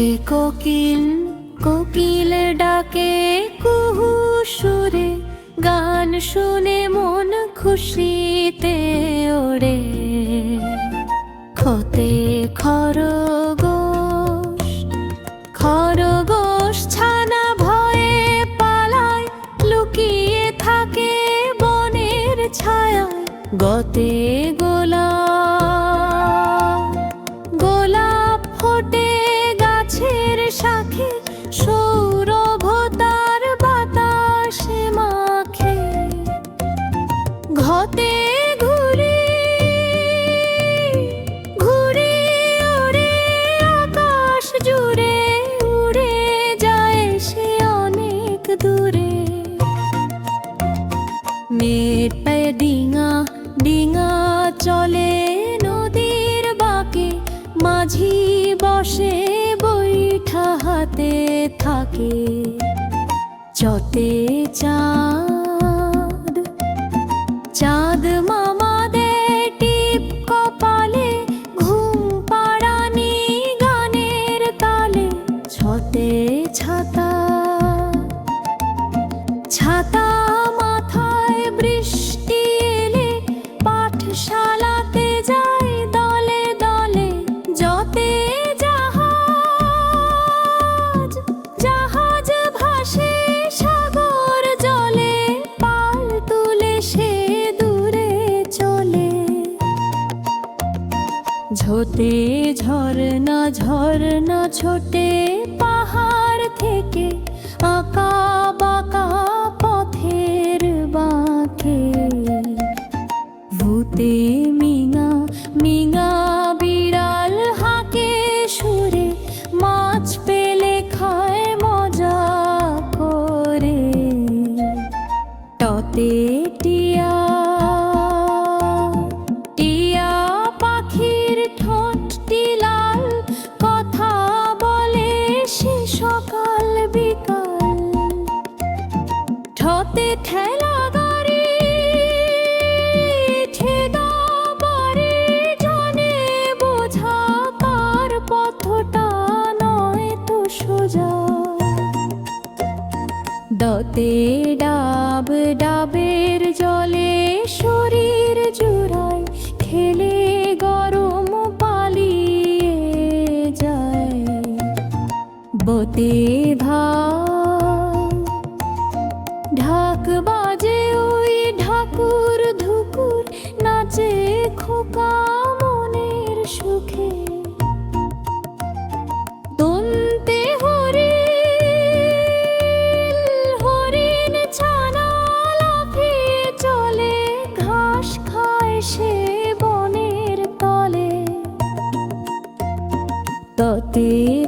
ডাকে কোকিল কোকিল ডাকে কুহু সুরে, গান শুনে মন খুশিতে ওড়ে। খতে খরগোশ খরগোশ ছানা ভয়ে পালায়, লুকিয়ে থাকে বনের ছায়ায়। গতে গোলাপ ঘতে ঘুরে ঘুরে আকাশ জুড়ে উড়ে যায় সে অনেক দূরে। পায়ে ডিঙা ডিঙা চলে নদীর বাঁকে, মাঝি বসে বৈঠা হাতে থাকে। চতে চাঁদ ঝোটে ঝরনা ঝরনা ছোটে পাহাড় থেকে আঁকা বাঁকা পথের বাঁকে। ভূতে মিঙা মিঙা বিড়াল হাঁকে সুরে, মাছ পেলে খায় মজা করে। টতে ভাত ঢাক বাজে ওই ধুকুর, নাচে খোকা মনের সুখে। হরিণ ছানা চলে, ঘাস খায় সে বনের ততে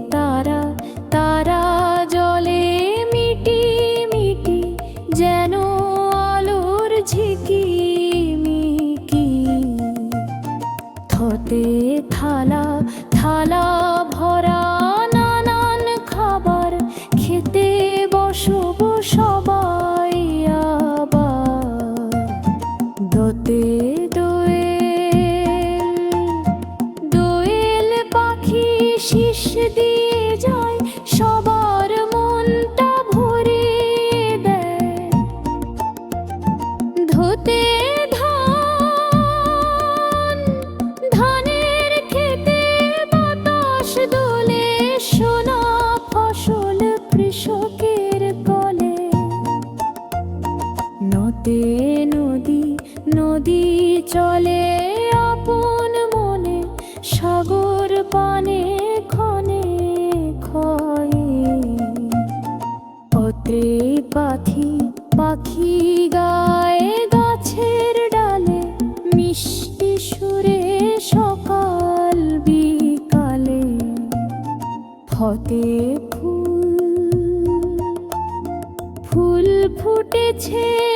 ধোতে ধান, ধানের খেতে বাতাস দোলে, সোনা ফসল কৃষকের কলে। নদে নদী নদী চলে আপন মনে, সাগর পানে ফতে ফুল ফুল ফুটেছে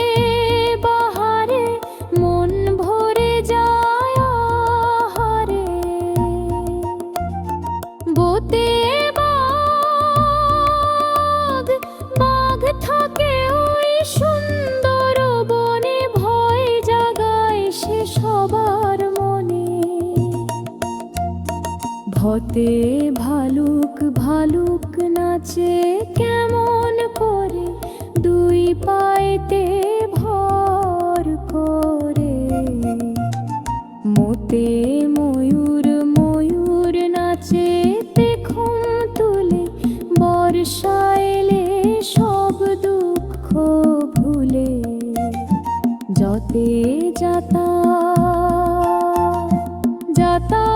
ভতে ভালুক ভালুক নাচে কেমন করে? দুই পায়েতে ভর করে। মোতে ময়ূর ময়ূর নাচে দেখুন তুলে। বর্ষা এলে সব দুঃখ ভুলে। যতে যাতা যাতা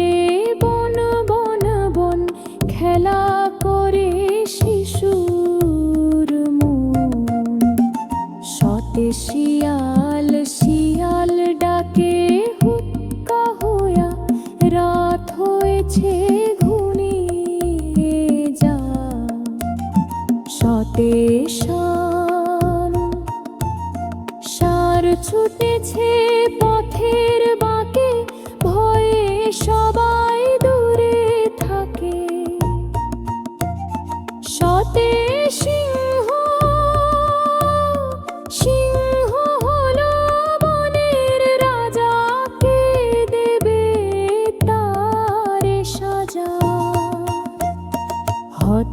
情。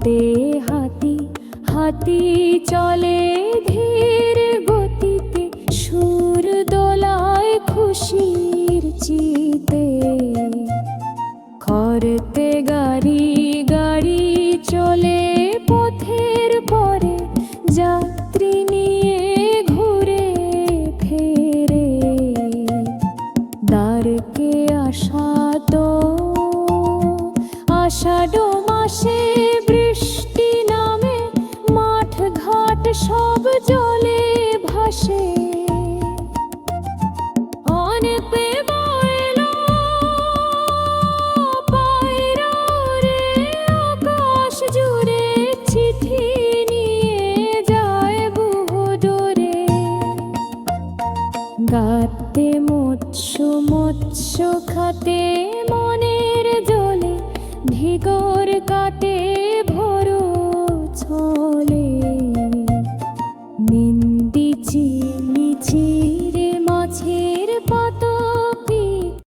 হতে হাতি হাতি চলে ধীর গতিতে, সুর দোলায় খুশির চিতে। খরতে গাড়ি গাড়ি চলে পথের পরে, যাত্রী নিয়ে ঘুরে ফেরে। দ্বারকে আসা তো খাতে মনের জলে ভিগর কাটে ভোর ছলে। নিন্দিচি মিছি